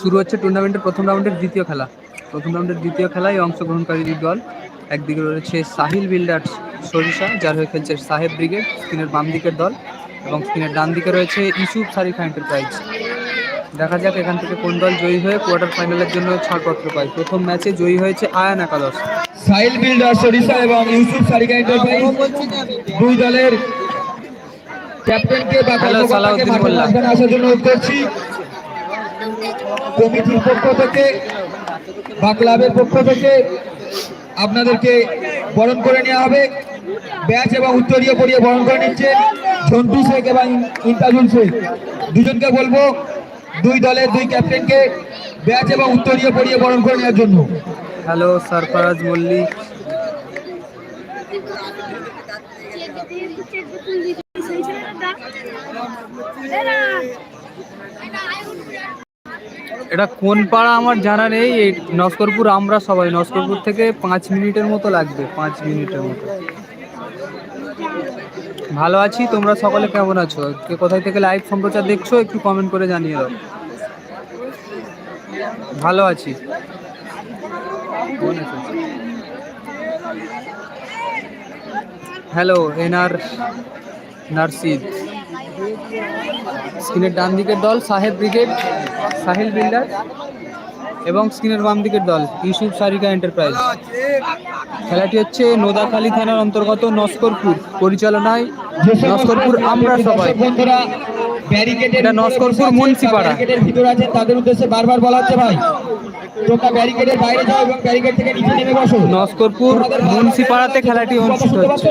শুরু হচ্ছে টুর্নামেন্টের প্রথম রাউন্ডের দ্বিতীয় খেলা। প্রথম রাউন্ডের দ্বিতীয় খেলায় অংশগ্রহণকারী দল, একদিকে রয়েছে সাহিল বিল্ডার্স সরিষা, যার হয়ে খেলছে সাহেব ব্রিগেড স্ক্রিনের বাম দিকের দল, এবং স্ক্রিনের ডান দিকে রয়েছে ইসুফ সারিফা এন্টারপ্রাইজ দেখা যাক এখান থেকে কোন দল জয়ী হয়ে কোয়ার্টার ফাইনালের জন্য ছাড়পত্র পায়। প্রথম ম্যাচে জয়ী হয়েছে আয়ান একাদশ। সাইল বিল্ডার সরিষা এবং ইউসুফ সারিকা এন্টারপ্রাইজ দুই দলের ক্যাপ্টেনকে বা কর্মকর্তাকে আসার জন্য করছি। কমিটির পক্ষ থেকে বা ক্লাবের পক্ষ থেকে আপনাদেরকে বরণ করে নেওয়া হবে। ব্যাচ এবং উত্তরীয় পরিয়ে বরণ করে নিচ্ছেন ঝন্টু শেখ এবং ইন্তাজুল শেখ। দুজনকে বলব দুই দলের দুই ক্যাপ্টেনকে ব্যাচ এবং উত্তরীয় পরিয়ে বরণ করে নেওয়ার জন্য। হ্যালো, সরফরাজ মল্লিক। এটা কোন পাড়া আমার জানা নেই নস্করপুর, আমরা সবাই নস্করপুর থেকে পাঁচ মিনিটের মতো লাগবে, পাঁচ মিনিটের মতো। ভালো আছি, তোমরা সকলে কেমন আছো? কে কোথায় থেকে লাইভ সম্প্রচার দেখছ, একটু কমেন্ট করে জানিয়ে দাও। ভালো আছি। হ্যালো এনআর নার্সিদ স্ক্রিনের ডান দিকের দল সাহেব ব্রিগেড সাহিল বিল্ডার এবং স্ক্রিনের বাম দিকের দল ইউসুফ সারিকা এন্টারপ্রাইজ খেলাটি হচ্ছে নোদাখালী থানার অন্তর্গত নস্করপুর পরিচালনায়। নস্করপুর আমরা সবাই। ব্যারিকেডের এটা নস্করপুর মুন্সিপাড়া। ভিতরে আছেন তাদের উদ্দেশ্যে বারবার বলা হচ্ছে ভাই। তোমরা ব্যারিকেডের বাইরে যাও এবং ব্যারিকেড থেকে নিচে নেমে বসো। নস্করপুর মুন্সিপাড়াতে খেলাটি অনুষ্ঠিত হচ্ছে।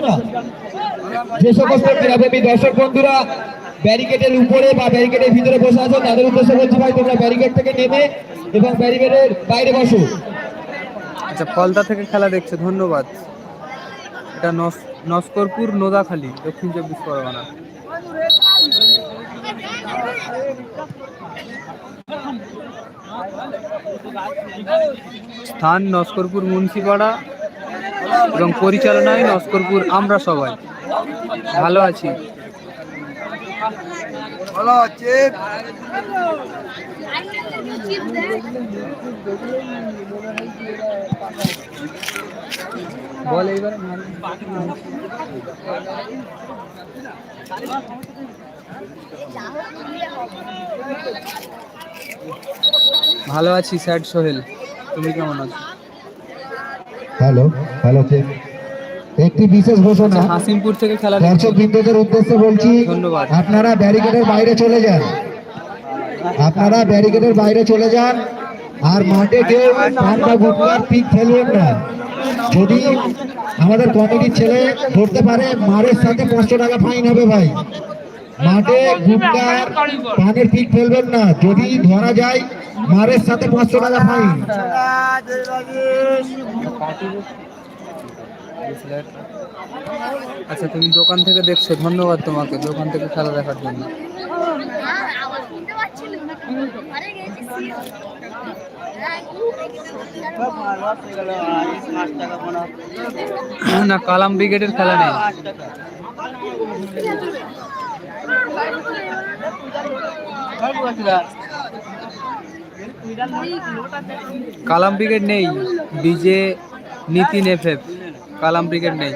যে সমস্ত ক্রীড়াপ্রেমী দর্শক বন্ধুরা ব্যারিকেডের উপরে বা ব্যারিকেডের ভিতরে বসে আছো তাদের উদ্দেশ্যে বলছি ভাই তোমরা ব্যারিকেড থেকে নেমে এবং ব্যারিকেডের বাইরে বসো। আচ্ছা ফলতা থেকে খেলা দেখছে ধন্যবাদ। এটা নস- নস্করপুর নোদাখালী দক্ষিণ চব্বিশ পরগনা। স্থান নস্করপুর মুন্সিপাড়া এবং পরিচালনায় নস্করপুর আমরা সবাই। ভালো আছি। বল এইবার ভালো আছি স্যার সোহেল। তুমি কেমন আছো? হ্যালো হ্যালো একটি বিশেষ ঘোষণা। আচ্ছা, হাসিমপুর থেকে খেলা। দর্শক বৃন্দদের উদ্দেশ্যে বলছি ধন্যবাদ। আপনারা ব্যারিকেডের বাইরে চলে যান। আপনারা ব্যারিকেডের বাইরে চলে যান। আর মাঠে কেউ বা গুটকার পিক ফেলবেন না। যদি আমাদের কমিটির ছেলে ধরতে পারে, মারের সাথে পাঁচশো টাকা ফাইন হবে ভাই। মাঠে গুটকার পানের পিক ফেলবেন না। যদি ধরা যায়, মারের সাথে পাঁচশো টাকা ফাইন। আচ্ছা তুমি দোকান থেকে দেখছ। ধন্যবাদ তোমাকে দোকান থেকে খেলা দেখার জন্য আওয়াজ শুনতে পাচ্ছিলাম আরে গেছি না, কালাম ব্রিগেডের খেলা নেই। কালাম ব্রিগেড নেই DJ Nitin F F Kalam brigade নেই।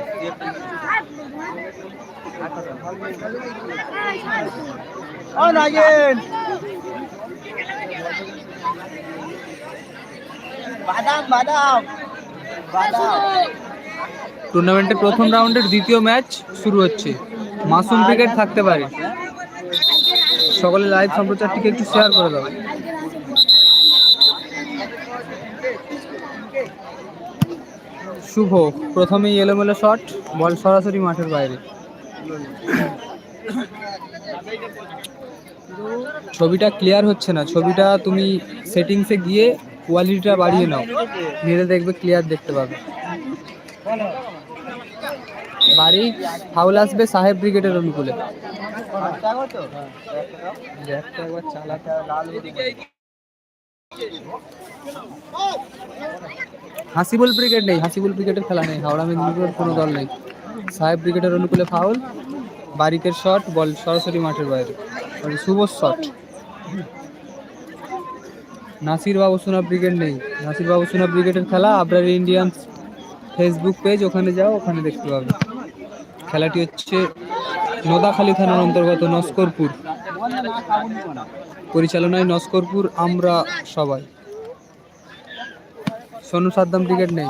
বাদাম বাদাম টুর্নামেন্টের প্রথম রাউন্ডের দ্বিতীয় ম্যাচ শুরু হচ্ছে। মাসুম ক্রিকেট থাকতে পারে। সকলে লাইভ সম্প্রচারটিকে একটু শেয়ার করে দাও। শুভ, প্রথমেই এলোমেলো শট বল সরাসরি মাঠের বাইরে। ছবিটা ক্লিয়ার হচ্ছে না। ছবিটা তুমি সেটিংসে গিয়ে কোয়ালিটিটা বাড়িয়ে নাও। নিলে দেখবে ক্লিয়ার দেখতে পাবে। বাড়ি ফাউল আসবে সাহেব ব্রিগেডের অনুকূলে। হাসিবুল ব্রিগেড নেই, হাসিবুল ব্রিগেডের খেলা নেই, হাওড়া মেদিনীপুরের কোনো দল নেই। সাহেব ব্রিগেডের অনুকূলে ফাউল বারিকের শট বল সরাসরি মাঠের বাইরে। শুভ শট নাসির বাবু সোনা ব্রিগেড নেই। নাসির বাবু সোনা ব্রিগেডের খেলা আবরার ইন্ডিয়ান ফেসবুক পেজ ওখানে যাও ওখানে দেখতে পাবে। খেলাটি হচ্ছে নোদাখালী থানার অন্তর্গত নস্করপুর। পরিচালনায় নস্করপুর আমরা সবাই। সোনু সাদ্দাম ব্রিগেড নেই।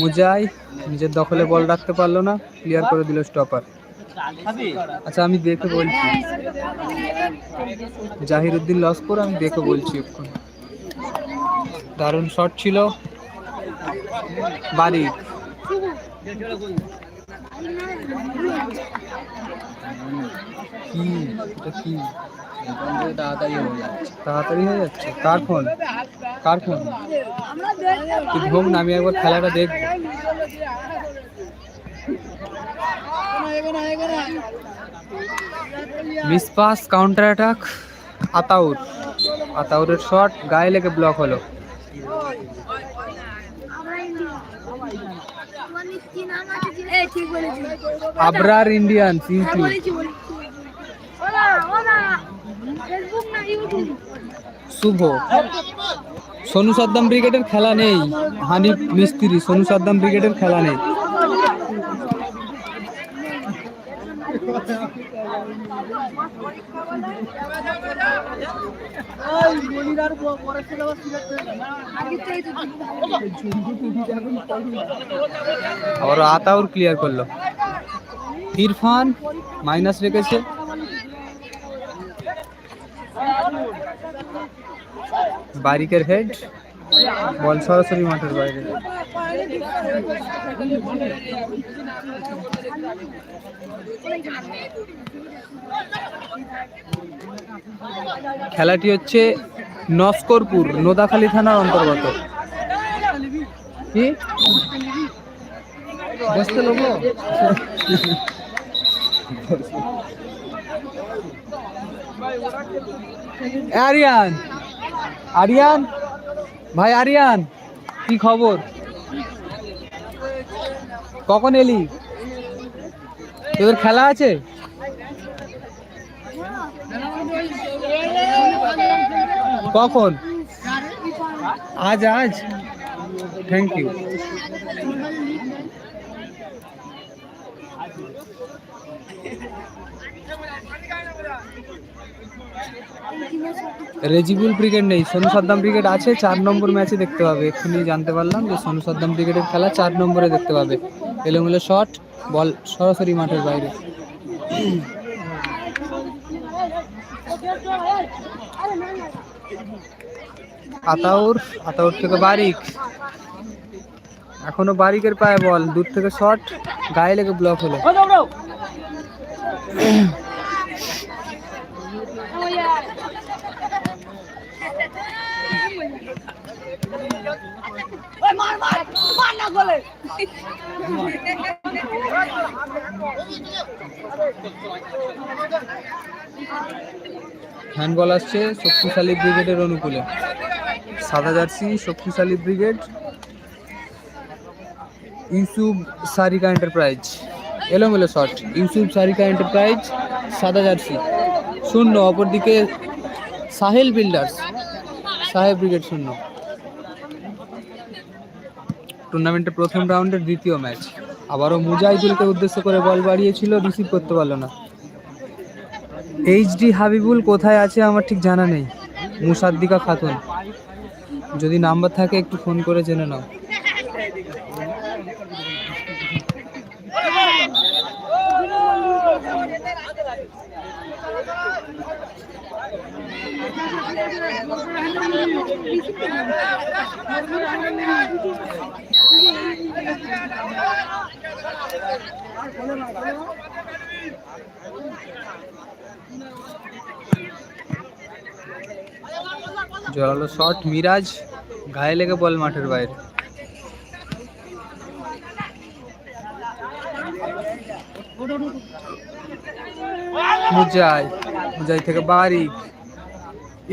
মুজাই নিজের দখলে বল রাখতে পারল না ক্লিয়ার করে দিল স্টপার আচ্ছা আমি দেখে বলছি। জাহিরুদ্দিন লস্কর আমি দেখে বলছি এক্ষুনি। দারুণ শট ছিল। বাড়ি। কি? এটা কি? তাড়াতাড়ি হয়ে যাচ্ছে। তাড়াতাড়ি হয়ে যাচ্ছে? কার ফোন কার ফোন তুই হোক না আমি একবার খেলাটা দেখব miss pass counter attack Ataur আতাউরের shot গায়ে লেগে ব্লক হলো। আবরার ইন্ডিয়ান্স হ্যাঁ, ইউটিউব বলেছি, বলেছি। ওলা, ওলা, ফেসবুক না ইউটিউব শুভ। সোনু সাদ্দাম ব্রিগেডের খেলা নেই। হানিফ মিস্ত্রি সোনু সাদ্দাম ব্রিগেডের খেলা নেই। আবার আতাউর ক্লিয়ার করল। ইরফান মাইনাস রেখেছে। বারিকের হেড বল সরাসরি মাঠের বাইরে। খেলাটি হচ্ছে নস্করপুর নোদাখালী থানার অন্তর্গত। কি? বসতে লোক? আরিয়ান। আরিয়ান? ভাই আরিয়ান, কি খবর? কখন এলি? তোদের খেলা আছে? কখন? আজ আজ? থ্যাংক ইউ রেজিবুল ক্রিকেট নেই। সোনু সাদ্দাম ক্রিকেট আছে, চার নম্বর ম্যাচে দেখতে পাবে। এক্ষুনি জানতে পারলাম যে সোনু সাদ্দাম ক্রিকেটের খেলা চার নম্বরে দেখতে পাবে। এলোমেলো শট বল সরাসরি মাঠের বাইরে। আতাউর আতাউর থেকে বারিক। এখনও বারিকের পায়ে বল দূর থেকে শট গায়ে লেগে ব্লক হলো। হ্যান্ডবল আসছে শক্তিশালী ব্রিগেডের অনুকূলে। সাদা জার্সি, শক্তিশালী ব্রিগেড, ইউসুফ সারিকা এন্টারপ্রাইজ। এলোমেলো শট, ইউসুফ সারিকা এন্টারপ্রাইজ, সাদা জার্সি। শূন্য, অপরদিকে সাহেল বিল্ডার্স, সাহেব ব্রিগেড শূন্য। টুর্নামেন্টের প্রথম রাউন্ডের দ্বিতীয় ম্যাচ। আবারও মুজাহিদুলকে উদ্দেশ্য করে বল বাড়িয়েছিল রিসিভ করতে পারল না। এইচডি হাবিবুল কোথায় আছে আমার ঠিক জানা নেই। মুসাদ্দিকা খাতুন। যদি নাম্বার থাকে একটু ফোন করে জেনে নাও। জোরালো শট, মিরাজ, গায়ে লেগে বল মাঠের বাইরে। মুজাই মুজাই থেকে বারিক,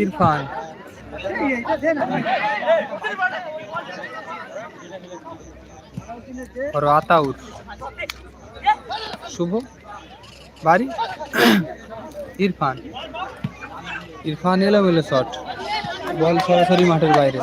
ইরফান। রাতাউর শুভ। বাড়ি ইরফান। ইরফান এলো শট। বল সরাসরি মাঠের বাইরে।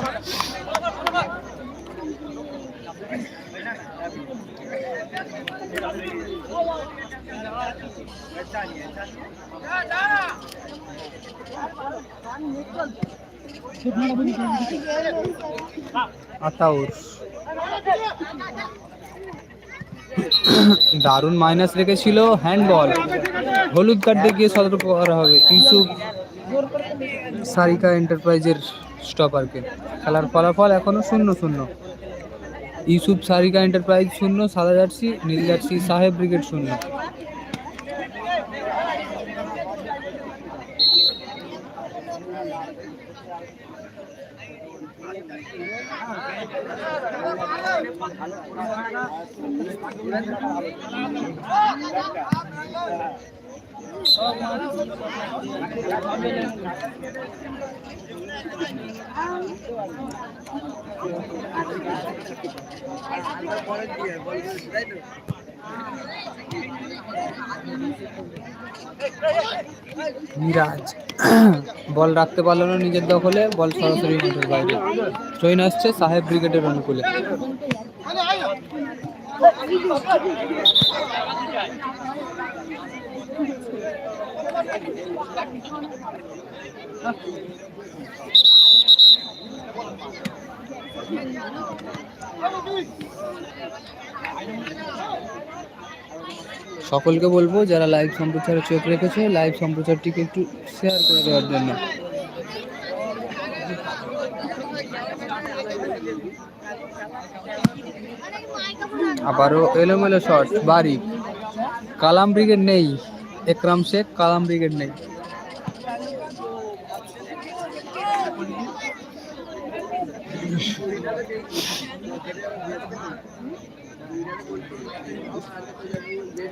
আতাউর দারুণ মাইনাস রেখেছিল হ্যান্ডবল হলুদ কার্ড দেখিয়ে সতর্ক করা হবে। ইউসুফ সারিকা এন্টারপ্রাইজের স্টপারকে। খেলার ফলাফল এখনও শূন্য শূন্য। ইউসুফ সারিকা এন্টারপ্রাইজ শূন্য সাদা জার্সি নীল জার্সি সাহেব ব্রিগেড শূন্য। মিরাজ। বল রাখতে পারল না নিজের দখলে, বল সরাসরি মাঠের বাইরে ট্রেন আসছে সাহেব ব্রিগেডের অনুকূলে। সকলকে বলব, যারা লাইভ সম্প্রচারে চোখ রেখেছে লাইভ সম্প্রচারটিকে একটু শেয়ার করে দেওয়ার জন্য। আবারও এলোমেলো শট বাড়ি। কালাম ব্রিগেড নেই। একরাম শেখ, কালাম ব্রিগেড নেই।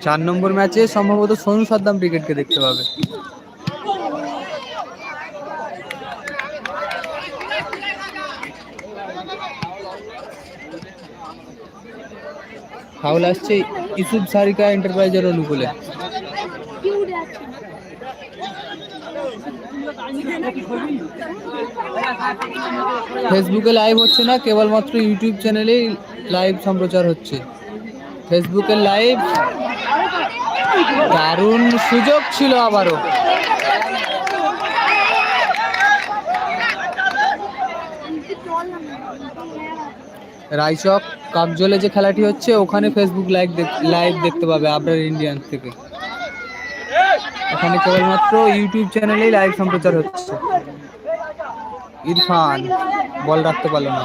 চার নম্বর ম্যাচে সম্ভবত সোনু সাদ্দাম ব্রিগেডকে দেখতে পাবে। ফাউল আসছে ইসুফ সারিকা এন্টারপ্রাইজের অনুকূলে কি উড়ে আছে ফেসবুকে লাইভ হচ্ছে না, কেবলমাত্র ইউটিউব চ্যানেলেই লাইভ সম্প্রচার হচ্ছে। ফেসবুকের লাইভ দারুণ সুযোগ ছিল আবারও। রাইচক কাকজলে যে খেলাটি হচ্ছে, ওখানে ফেসবুক লাইভ লাইভ দেখতে পাবে আপনার ইন্ডিয়ান থেকে। এখানে কেবলমাত্র ইউটিউব চ্যানেলেই লাইভ সম্প্রচার হচ্ছে। ইরফান বল রাখতে পারল না।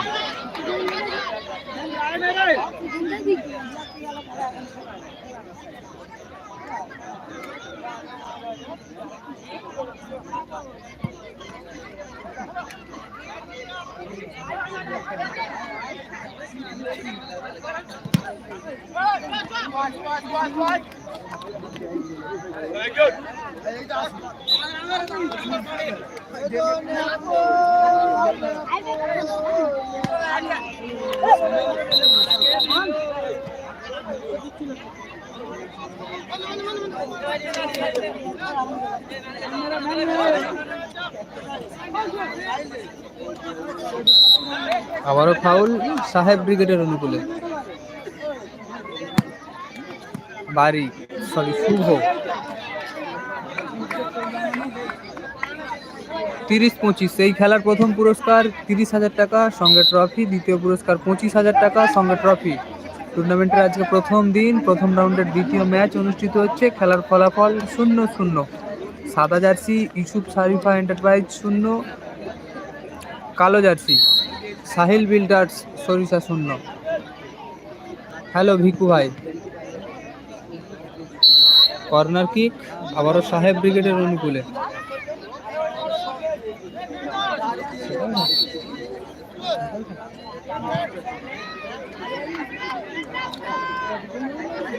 আবারও ফাউল সাহেব ব্রিগেডের অনুকূলে। বাড়ি সরি শুভ। তিরিশ পঁচিশ। এই খেলার প্রথম পুরস্কার তিরিশ হাজার টাকা, সঙ্গে ট্রফি দ্বিতীয় পুরস্কার পঁচিশ হাজার টাকা, সঙ্গে ট্রফি টুর্নামেন্টের আজকে প্রথম দিন, প্রথম রাউন্ডের দ্বিতীয় ম্যাচ অনুষ্ঠিত হচ্ছে। খেলার ফলাফল শূন্য শূন্য। সাদা জার্সি ইউসুফ শারিফা এন্টারপ্রাইজ শূন্য, কালো জার্সি, সাহিল বিল্ডার্স সরিষা শূন্য। হ্যালো ভিকু ভাই। কর্নার কিক আবারও সাহেব ব্রিগেডের অনুকূলে।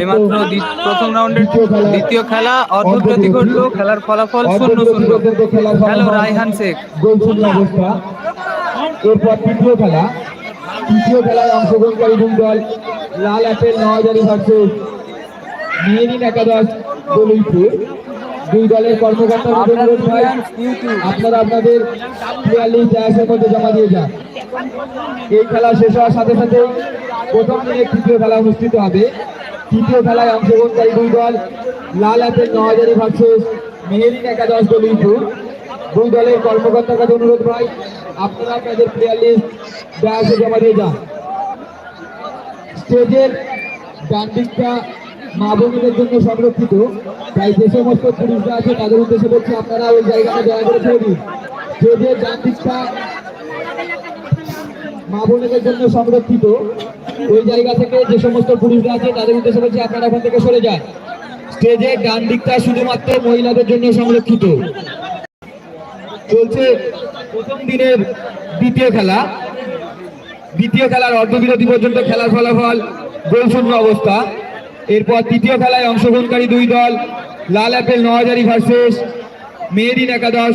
এইমাত্র প্রথম রাউন্ডের দ্বিতীয় খেলা অর্ধপ্রতি ঘটলো খেলার ফলাফল শূন্য শূন্য। হ্যালো রায়হান শেখ। এরপর তৃতীয় খেলা। তৃতীয় খেলায় অংশগ্রহণকারী দুই দল। লাল অ্যাপেল নওয়াজারি ভার্সেস মেরিন একাদশ দুই দলের অনুরোধ ভাই আপনারা আপনাদের লিস্ট মধ্যে জমা দিয়ে যান। এই খেলা শেষ হওয়ার সাথে সাথে প্রথম দিনের তৃতীয় খেলা অনুষ্ঠিত হবে। তৃতীয় খেলায় অংশগ্রহণকারী দুই দল লাল অ্যাপেল নওয়াজারি ভার্সেস মেহেরিন একাদশ দলিতপুর দুই দলের কর্মকর্তার কাছে অনুরোধ ভাই, আপনারা আপনাদের প্লেয়ার লিস্ট ড্যাশে জমা দিয়ে যান। স্টেজের ডান দিকটা মা বোনদের জন্য সংরক্ষিত। তাই যে সমস্ত পুরুষরা আছে, তাদের উদ্দেশ্যে বলছি, আপনারা ওই জায়গাটা দয়া করে ছেড়ে দিন। স্টেজের ডান দিকটা মা বোনদের জন্য সংরক্ষিত। ওই জায়গা থেকে যে সমস্ত পুরুষরা আছে, তাদের উদ্দেশ্যে বলছি আপনারা ওখান থেকে সরে যান। স্টেজে ডান দিকটা শুধুমাত্র মহিলাদের জন্য সংরক্ষিত। চলছে প্রথম দিনের দ্বিতীয় খেলা। দ্বিতীয় খেলার অর্ধবিরতি পর্যন্ত খেলার ফলাফল গোলশূন্য অবস্থা। এরপর তৃতীয় খেলায় অংশগ্রহণকারী দুই দল, লাল অ্যাপেল নওয়াজারি ভার্সেস মেরিন একাদশ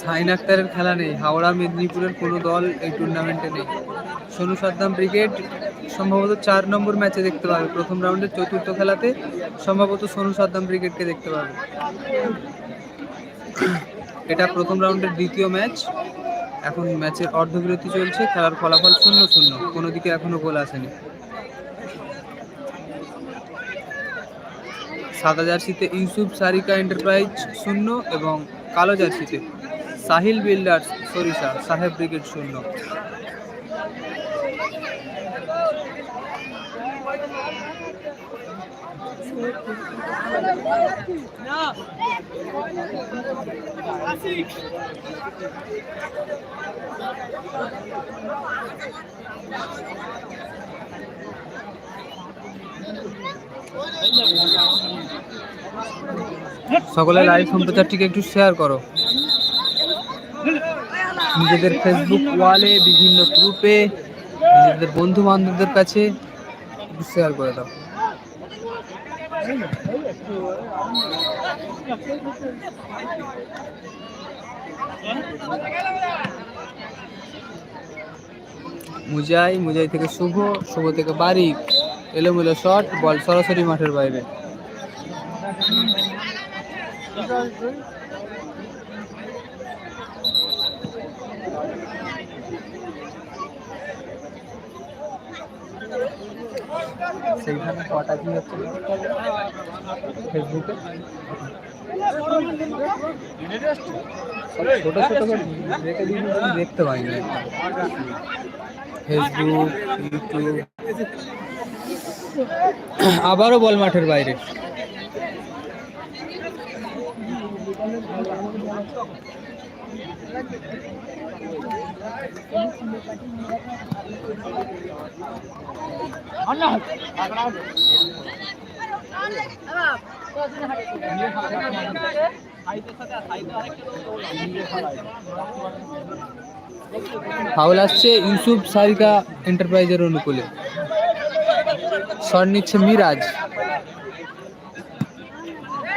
সাইন আক্তারের খেলা নেই। হাওড়া, মেদিনীপুরের কোনো দল এই টুর্নামেন্টে নেই। সোনু সাদ্দাম ব্রিগেড সম্ভবত চার নম্বর ম্যাচে দেখতে পাবে। প্রথম রাউন্ডের চতুর্থ খেলাতে সম্ভবত সোনু সাদ্দাম ব্রিগেডকে দেখতে পাবে। এটা প্রথম রাউন্ডের দ্বিতীয় ম্যাচ এখন ম্যাচের অর্ধবিরতি চলছে। খেলার ফলাফল শূন্য শূন্য। কোনো দিকে এখনও গোল আসেনি। সাদা জার্সিতে ইউসুফ সারিকা এন্টারপ্রাইজ শূন্য এবং কালো জার্সিতে সাহিল বিল্ডার্স সরিষা সাহেব ব্রিগেড শূন্য। সকলে লাইভ সম্প্রচারটিকে একটু শেয়ার করো। নিজেদের ফেসবুক ওয়ালে বিভিন্ন গ্রুপে নিজেদের বন্ধু বান্ধবদের কাছে শেয়ার করে দাও। মুজাই মুজাই থেকে শুভ শুভ থেকে বারিক। এলোমেলো শট বল সরাসরি মাঠের বাইরে। সেইখানে কটা কি হচ্ছে? ফেসবুকে? ছোট ছোট রেখে দিন দেখতে পাই না ফেসবুক, ইউটিউব। আবারও বল মাঠের বাইরে। ফাউল আসছে ইউসুফ সারিকা এন্টারপ্রাইজের অনুকূলে। শট নিচ্ছে মিরাজ।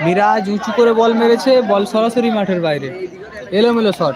মিরাজ উঁচু করে বল মেরেছে, বল সরাসরি মাঠের বাইরে। এলোমেলো শট।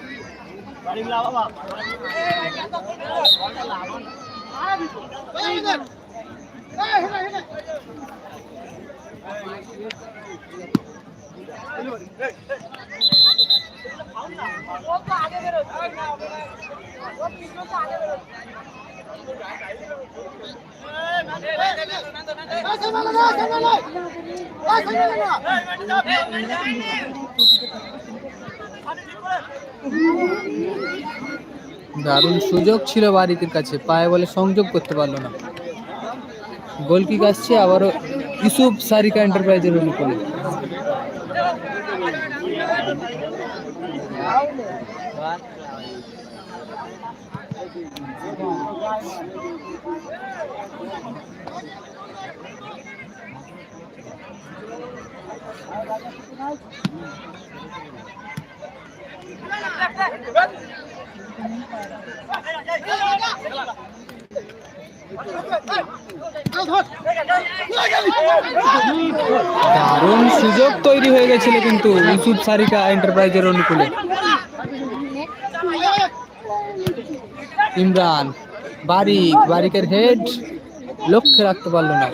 চলো দারুণ সুযোগ ছিল বারিকের কাছে। পায়ে বলে সংযোগ করতে পারল না। গোল কিক আসছে, আবারও ইসুফ সারিকা এন্টারপ্রাইজের অনুকূলে। দারুণ সুযোগ তৈরি হয়ে গেছিল কিন্তু ইসুফ সারিকা এন্টারপ্রাইজের অনুকূলে। ইমরান বারিক, বারিকের হেড লক্ষ্যে রাখতে পারল না।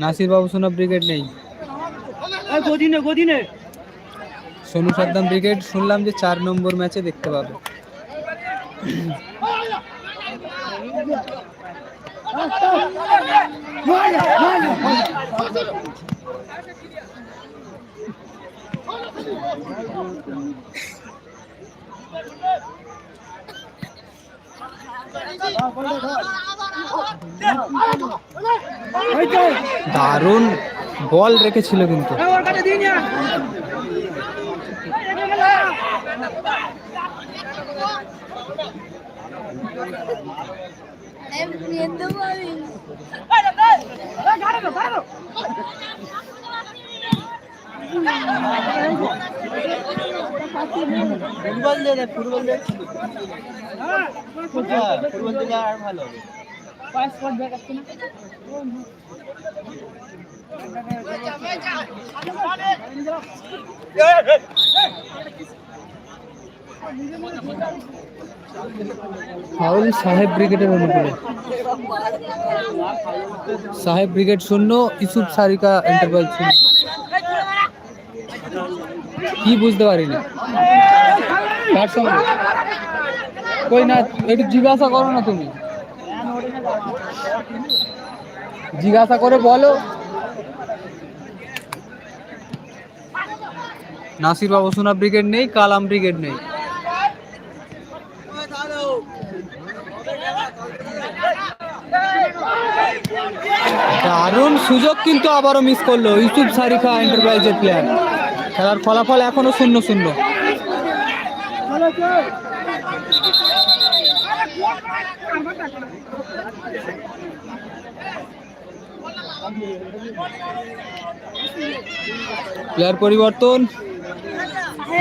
নাসির বাবু সোনা ব্রিগেড নেই। গদিনে গদিনে। সোনু সাদ্দাম ব্রিগেড শুনলাম যে চার নম্বর ম্যাচে দেখতে পাবে। দারুণ বল রেখেছিল কিন্তু। Football they they football they হ্যাঁ, ফুটবল দিলে আর ভালো হবে ফাউল সাহেব ব্রিগেডের অনুকূলে। সাহেব ব্রিগেড শূন্য ইসুফ সারিকা এন্টারপ্রাইজ শূন্য। কি বুঝতে পারিনি কার সঙ্গে? কই না, একটু জিজ্ঞাসা করো না তুমি। জিজ্ঞাসা করে বলো। নাসির বাবু সোনা ব্রিগেড নেই, কালাম ব্রিগেড নেই। দারুণ সুযোগ কিন্তু আবারও মিস করল ইউসুফ সারিফা এন্টারপ্রাইজের প্লেয়ার খেলার ফলাফল এখনও শূন্য শূন্য। প্লেয়ার পরিবর্তন।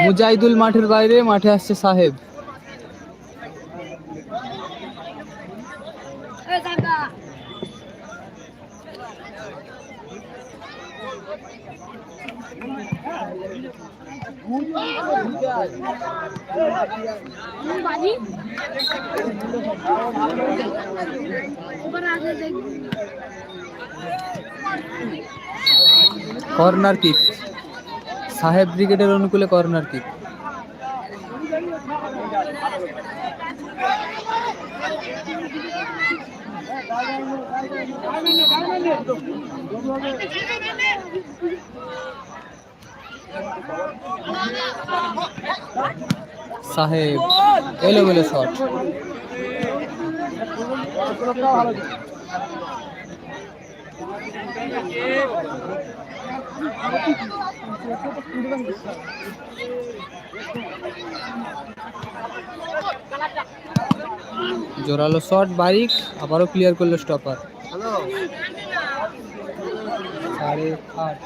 মুজাহিদুল মাঠের বাইরে মাঠে আসছে সাহেব এ কাকা বাজি ওপর আগে দেখবি কর্নার কিক সাহেব ব্রিগেডের অনুকূলে কর্নার কিক সাহেব এলোমেলো শট। জোরালো শট বারিক আবারও ক্লিয়ার করল স্টপার সাড়ে আট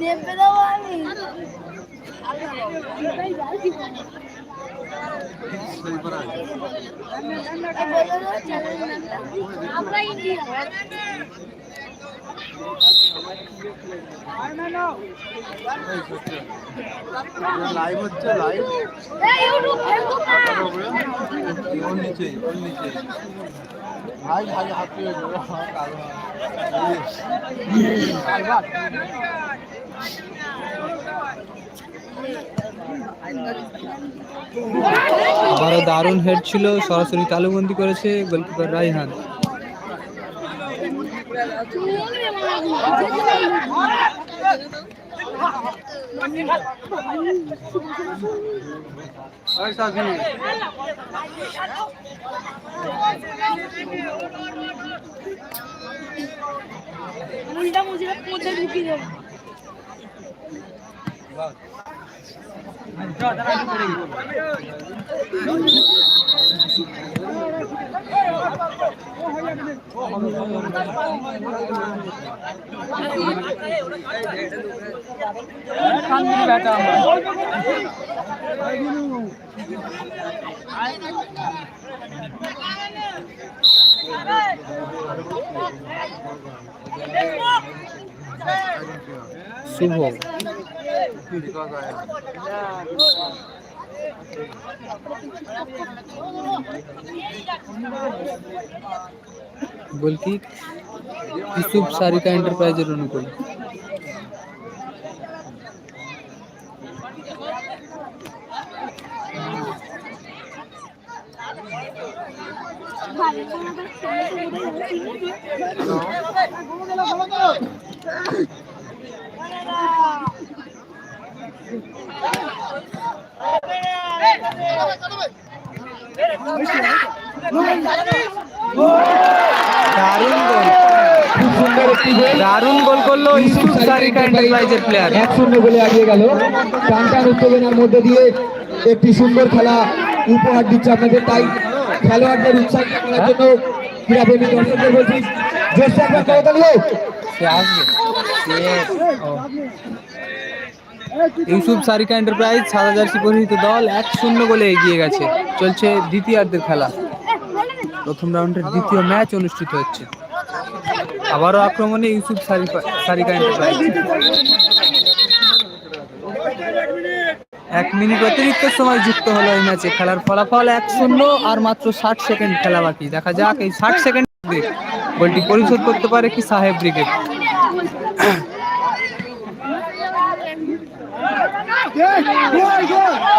নেপে দেবো আমি। লাইভ হচ্ছে লাইভ ওর নিচে ওর নিচে। ভাই ভাই হাত দিয়ে কালো আবারও দারুণ হেড ছিল সরাসরি তালুবন্দি করেছে গোলকিপার রাইহান। মুন্ডা মধ্যে ঢুকিয়ে শুভ। গোলকিক ইসুফ সারিকা এন্টারপ্রাইজের অনুকূল দারুণ গোল। খুব সুন্দর একটি গোল দারুণ গোল করল ইসুফ সারিকা এন্টারপ্রাইজের প্লেয়ার এক শূন্য গোলে এগিয়ে গেল। টান টান উত্তেজনার মধ্যে দিয়ে একটি সুন্দর খেলা উপহার দিচ্ছে আপনাদের। তাই খেলোয়াড়দের উৎসাহিত করার জন্য ক্রীড়াপ্রেমী দর্শকদের বলছি জোরসে একবার সে আসবে। ও। ইউসুফ সারিকা এন্টারপ্রাইজ সাদা জার্সি পরিহিত দল এক শূন্য গোলে এগিয়ে গেছে। চলছে দ্বিতীয়ার্ধের খেলা। প্রথম রাউন্ডের দ্বিতীয় ম্যাচ অনুষ্ঠিত হচ্ছে। আবারও আক্রমণে ইউসুফ সারিকা এন্টারপ্রাইজ এক মিনিট অতিরিক্ত সময় যুক্ত হলো এই ম্যাচে। খেলার ফলাফল এক শূন্য আর মাত্র ষাট সেকেন্ড খেলা বাকি। দেখা যাক এই ষাট সেকেন্ড গোলটি পরিশোধ করতে পারে কি সাহেব ব্রিগেড।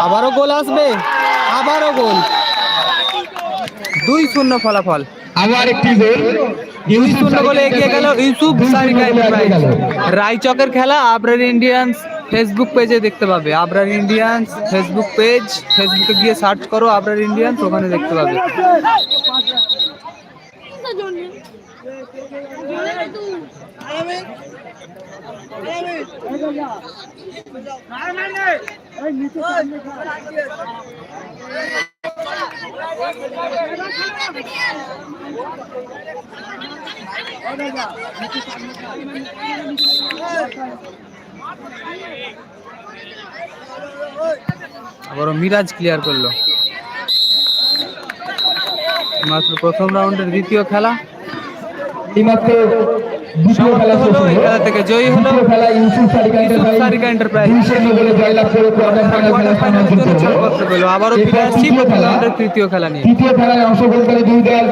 আবারও গোল আসবে। আবারও গোল। দুই শূন্য ফলাফল। আবার একটি গোল। দুই শূন্য গোলে এগিয়ে গেল ইউসুফ সারিকা রায়চকের খেলা আবরার ইন্ডিয়ান্স ফেসবুক পেজে দেখতে পাবে। Abrar Indians Facebook page. ফেসবুকে গিয়ে সার্চ করো আবরার ইন্ডিয়ান্স ওখানে দেখতে পাবে। আবারও মিরাজ ক্লিয়ার করল। মাত্র প্রথম রাউন্ডের দ্বিতীয় খেলা। খেলা থেকে জয়ী হলো সারিকা এন্টারপ্রাইজ আবারও ফিরে আসছি তৃতীয় খেলা। নিয়ে। তৃতীয় খেলায় অংশগ্রহণকারী দুই দল।